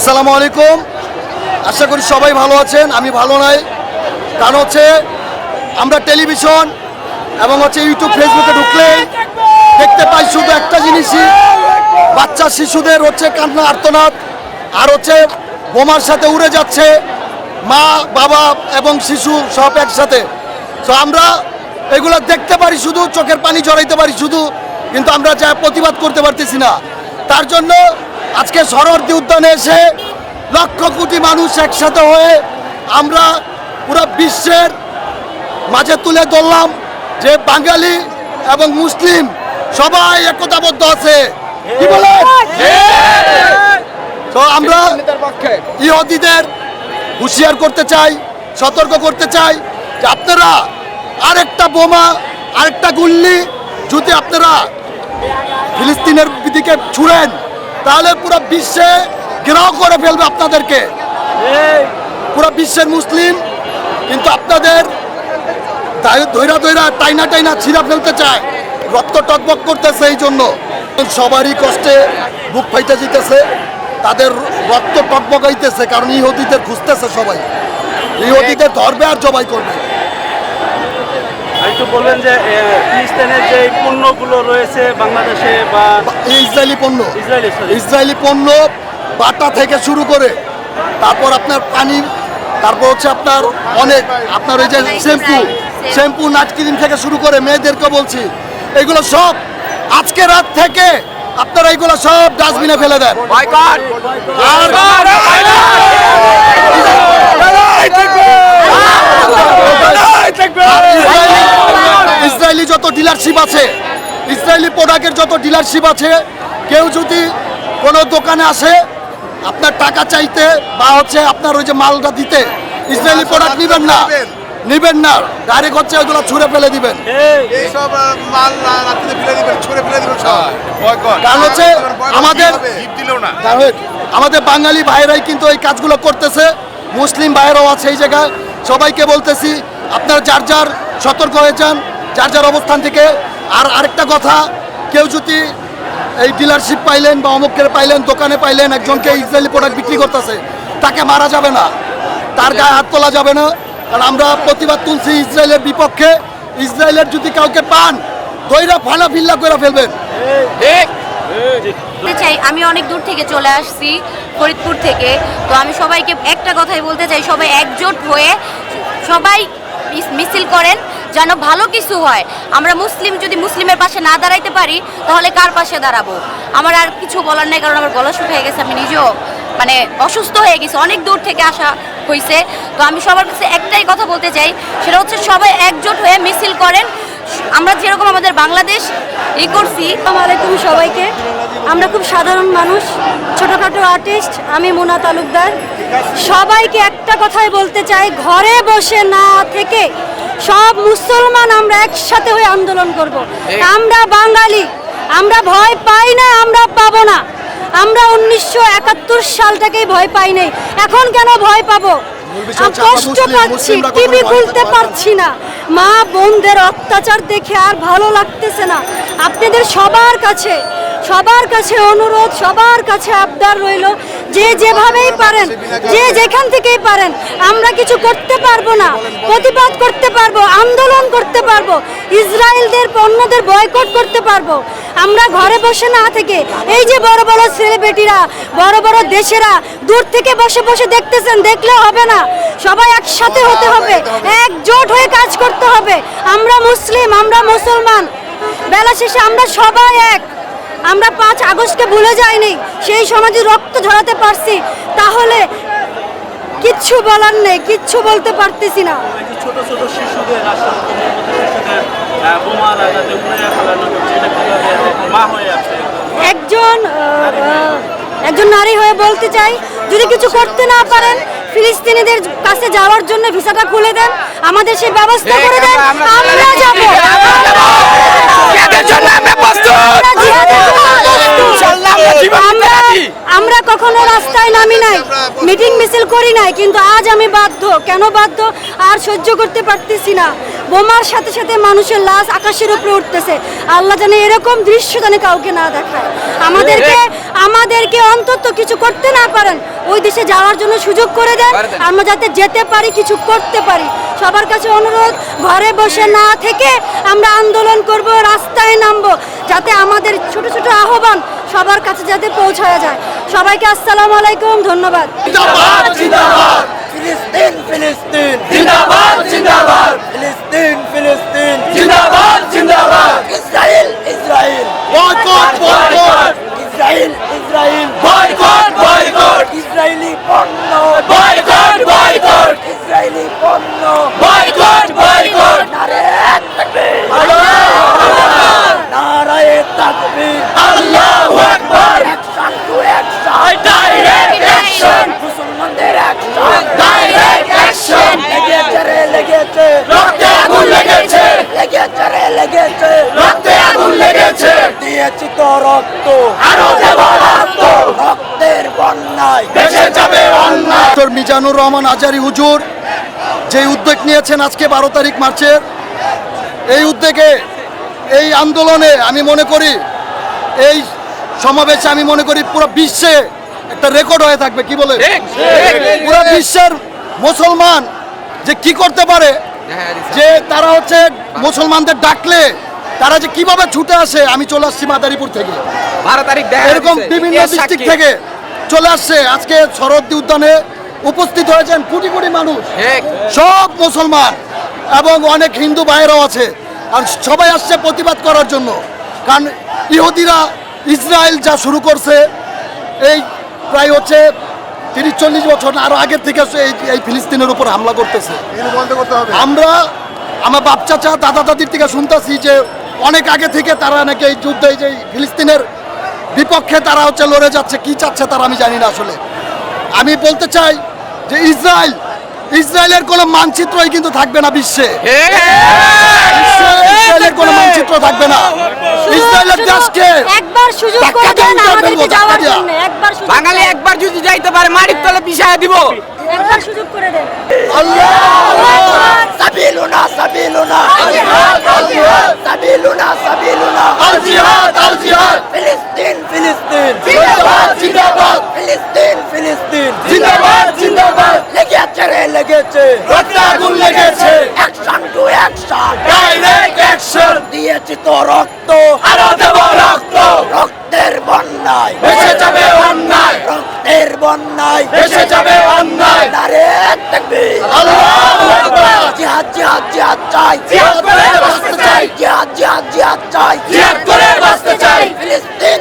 আসসালামু আলাইকুম। আশা করি সবাই ভালো আছেন, আমি ভালো নাই। কারণ হচ্ছে, আমরা টেলিভিশন এবং হচ্ছে ইউটিউব, ফেসবুকে ঢুকলে দেখতে পাই শুধু একটা জিনিসই, বাচ্চা শিশুদের হচ্ছে কান্না, আর্তনাদ, আর হচ্ছে বোমার সাথে উড়ে যাচ্ছে মা, বাবা এবং শিশু সব একসাথে। তো আমরা এগুলো দেখতে পারি শুধু, চোখের পানি জড়াইতে পারি শুধু, কিন্তু আমরা যা প্রতিবাদ করতে পারতেছি না। তার জন্য আজকে সরোয়ার্দী উদ্যানে এসে লক্ষ কোটি মানুষ একসাথে হয়ে আমরা পুরো বিশ্বের মাঝে তুলে ধরলাম যে বাঙালি এবং মুসলিম সবাই একতাবদ্ধ আছে। কি বলেন তো আমরা ইহুদিদের হুঁশিয়ার করতে চাই সতর্ক করতে চাই যে আপনারা আরেকটা বোমা আরেকটা গুল্লি যদি আপনারা ফিলিস্তিনের দিকে ছুড়েন তাহলে পুরো বিশ্বে ঘেরাও করে ফেলবে আপনাদেরকে। পুরো বিশ্বের মুসলিম কিন্তু আপনাদের ধৈরা ধৈরা টাইনা টাইনা ছিঁড়া ফেলতে চায়। রক্ত টকবক করতেছে এই জন্য। সবারই কষ্টে বুক ফাইতে যেতেছে তাদের রক্ত টকবকাইতেছে কারণ ইহুদিদের খুঁজতেছে সবাই। ইহুদিদের ধরবে আর জবাই করবে। একটু বলবেন যে ফিলিস্তিনের যে পণ্যগুলো রয়েছে বাংলাদেশে বা ইসরায়েলি পণ্য ইসরায়েলি পণ্য বাটা থেকে শুরু করে তারপর আপনার পানি তারপর হচ্ছে আপনার অনেক আপনার ওই যে শ্যাম্পু শ্যাম্পু নাচ ক্রিম থেকে শুরু করে মেয়েদেরকে বলছি এগুলো সব আজকে রাত থেকে আপনারা এগুলো সব ডাস্টবিনে ফেলে দেন আর ইসরায়েলি- ইসরায়েলি যত ডিলারশিপ আছে ইসরায়েলি প্রোডাক্টের যত ডিলারশিপ আছে কেউ যদি কোনো দোকানে আসে আপনার টাকা চাইতে বা হচ্ছে আপনার ওই যে মালটা দিতে ইসরায়েলি প্রোডাক্ট নেবেন না। নেবেন। না। ডাইরেক্ট হচ্ছে ওইগুলো ছুঁড়ে ফেলে দিবেন। এইসব মাল ফেলে দিবেন ছুড়ে ফেলে দিবেন কারণ হচ্ছে আমাদের আমাদের বাঙালি ভাইরাই কিন্তু এই কাজগুলো করতেছে। মুসলিম ভাইরাও আছে এই জায়গায়। সবাইকে বলতেছি আপনারা যার যার সতর্ক হয়ে যান যার যার অবস্থান থেকে। আর আরেকটা কথা কেউ যদি এই ডিলারশিপ পাইলেন বা অমুকের পাইলেন দোকানে পাইলেন একজনকে ইসরায়েলি প্রোডাক্ট বিক্রি করতেছে তাকে মারা যাবে না। তার গায়ে হাত তোলা যাবে না। কারণ আমরা প্রতিবাদ তুলছি ইসরায়েলের বিপক্ষে। ইসরায়েলের যদি কাউকে পান দইরা ফালা ফিল্লা করে ফেলবেন। চাই আমি অনেক দূর থেকে চলে আসছি ফরিদপুর থেকে। তো আমি সবাইকে একটা কথাই বলতে চাই সবাই একজোট হয়ে সবাই মিছিল করেন, যেন ভালো কিছু হয়। আমরা মুসলিম, যদি মুসলিমের পাশে না দাঁড়াইতে পারি, তাহলে কার পাশে দাঁড়াবো? আমার আর কিছু বলার নাই, কারণ আমার গলা শুকিয়ে গেছে, আমি নিজেও মানে অসুস্থ হয়ে গেছি, অনেক দূর থেকে আসা হয়েছে তো আমি সবার কাছে একটাই কথা বলতে চাই, সেটা হচ্ছে সবাই একজোট হয়ে মিছিল করেন আমরা যেরকম আমাদের বাংলাদেশ ই করছি আলাইকুম সবাইকে। আমরা খুব সাধারণ মানুষ ছোটোখাটো আর্টিস্ট আমি মোনা তালুকদার। সবাইকে একটা কথাই বলতে চাই ঘরে বসে না থেকে সব মুসলমান আমরা একসাথে হয়ে আন্দোলন করব। আমরা বাঙালি আমরা ভয় পাই না আমরা পাবো না। আমরা উনিশশো একাত্তর সালটাকেই ভয় পাই নাই। এখন কেন ভয় পাবো? কষ্ট পাচ্ছি টিভি খুলতে। পারছি না মা বোনদের অত্যাচার দেখে আর ভালো লাগতেছে না আপনাদের সবার কাছে সবার কাছে অনুরোধ সবার কাছে আবদার রইল যে যেভাবেই পারেন, যে যেখান থেকেই পারেন, আমরা কিছু করতে পারব না। প্রতিবাদ করতে পারব, আন্দোলন করতে পারব, ইসরায়েলদের পণ্যদের বয়কট করতে পারব। আমরা ঘরে বসে না থেকে, এই যে বড় বড় সেলিব্রিটিরা বড় বড় দেশেরা, দূর থেকে বসে বসে দেখতেছেন দেখলে হবে না। সবাই একসাথে হতে হবে, একজোট হয়ে কাজ করতে হবে। আমরা মুসলিম, আমরা মুসলমান। বেলা শেষে আমরা সবাই এক। আমরা পাঁচ আগস্টকে ভুলে যাইনি সেই সমাজে রক্ত ঝরাতে পারছি তাহলে কিচ্ছু বলার নেই কিচ্ছু বলতে পারতেছি না। ছোট ছোট শিশুদের হয়ে একজন একজন নারী হয়ে বলতে চাই যদি কিছু করতে না পারেন ফিলিস্তিনিদের কাছে যাওয়ার জন্য ভিসাটা খুলে দেন আমাদের সেই ব্যবস্থা করে দেন আমরা যাব আমরা জিহাদের জন্য প্রস্তুত। আমরা- আমরা কখনো রাস্তায় নামি নাই মিটিং মিছিল করি নাই কিন্তু আজ আমি বাধ্য। কেন বাধ্য? আর সহ্য করতে পারতেছি না। বোমার সাথে সাথে মানুষের লাশ আকাশের উপরে উঠতেছে। আল্লাহ জানে এরকম দৃশ্য জানে কাউকে না দেখায়। আমাদেরকে আমাদেরকে অন্তত কিছু করতে না পারেন। ওই দেশে যাওয়ার জন্য সুযোগ করে দেন। আমরা যাতে যেতে পারি কিছু করতে পারি। সবার কাছে অনুরোধ ঘরে বসে না থেকে আমরা আন্দোলন করব রাস্তায় নামবো। যাতে আমাদের ছোট ছোট আহ্বান সবার কাছে যাতে পৌঁছায় যায়। সবাইকে আসসালামু আলাইকুম ধন্যবাদ। ফিলিস্তিন ফিলিস্তিন। জিন্দাবাদ জিন্দাবাদ। ফিলিস্তিন ফিলিস্তিন। জিন্দাবাদ জিন্দাবাদ। Israel Israel boycott boycott. Israel Israel boycott boycott. Israeli পণ্য। Boycott boycott. ইসরায়েলি পণ্য বয়কট বয়কট নারে তাকবীর নারায়ে তাকবীর আল্লাহু আকবার action to action direct action মুসলমানদের অ্যাকশন ডাইরেক্ট অ্যাকশন লেগেছে রে লেগেছে। রক্তে আগুন লেগেছে। লেগেছে রে লেগেছে। রক্তে আগুন লেগেছে। দিয়েছি তো রক্ত। আরও দেব রক্ত। রক্তের বন্যায়। দেশে যাবে অন্যায়। ডক্টর মিজানুর রহমান আজারি হুজুর যে উদ্যোগ নিয়েছেন আজকে বারো তারিখ মার্চের এই উদ্যোগে এই আন্দোলনে আমি মনে করি এই সমাবেশে আমি মনে করি পুরো বিশ্বে একটা রেকর্ড হয়ে থাকবে কি বলে? পুরো বিশ্বের মুসলমান যে কি করতে পারে যে তারা হচ্ছে মুসলমানদের ডাকলে তারা যে কীভাবে ছুটে আসে আমি চলে আসছি মাদারীপুর থেকে। বারো তারিখ দেখা এরকম বিভিন্ন ডিস্ট্রিক্ট থেকে চলে আসছে। আজকে শরদ্দি উদ্যানে উপস্থিত হয়েছেন কোটি কোটি মানুষ। সব মুসলমান এবং অনেক হিন্দু ভাইয়েরাও আছে। আর সবাই আসছে প্রতিবাদ করার জন্য। কারণ ইহুদিরা ইসরায়েল যা শুরু করছে এই প্রায় হচ্ছে তিরিশ চল্লিশ বছর আরও আগের থেকে এই এই ফিলিস্তিনের উপর হামলা করতেছে। আমরা আমার বাপ চাচা দাদা দাদির থেকে শুনতেছি যে অনেক আগে থেকে তারা নাকি এই যুদ্ধে এই যে ফিলিস্তিনের বিপক্ষে তারা হচ্ছে লড়ে যাচ্ছে কি চাচ্ছে তারা আমি জানি না আসলে। আমি বলতে চাই যে ইসরায়েল ইসরায়েলের কোনো মানচিত্রই কিন্তু থাকবে না বিশ্বে। বিশ্বে ইসরায়েলের কোনো মানচিত্র থাকবে না। ইসরায়েলের দেশকে একবার সুযোগ করে দেন আমাদেরকে যাওয়ার জন্য একবার সুযোগ বাঙালি একবার যদি যাইতে পারে মাটির তলে পিছায় দিব। একবার সুযোগ করে দেন। সাবিলুনা সাবিলুনা। সাবিলুনা সাবিলুনা। আল জিহাদ আল জিহাদ। ফিলিস্তিন ফিলিস্তিন। জিন্দাবাদ জিন্দাবাদ। ফিলিস্তিন ফিলিস্তিন। জিন্দাবাদ লেগেছে। রক্তে আগুন লেগেছে। Action to action direct action দিয়েছি তো রক্ত। আরও দেব রক্ত। রক্তের বন্যায়। বেঁচে যাবে অন্যায়। রক্তের বন্যায়। বেঁচে যাবে অন্যায়। নারে তাকবীর আল্লাহু। আকবার জিহাদ জিহাদ জিহাদ চাই। জিহাদ করে বাঁচতে চাই। জিহাদ জিহাদ জিহাদ চাই। জিহাদ করে বাঁচতে চাই। ফিলিস্তিন।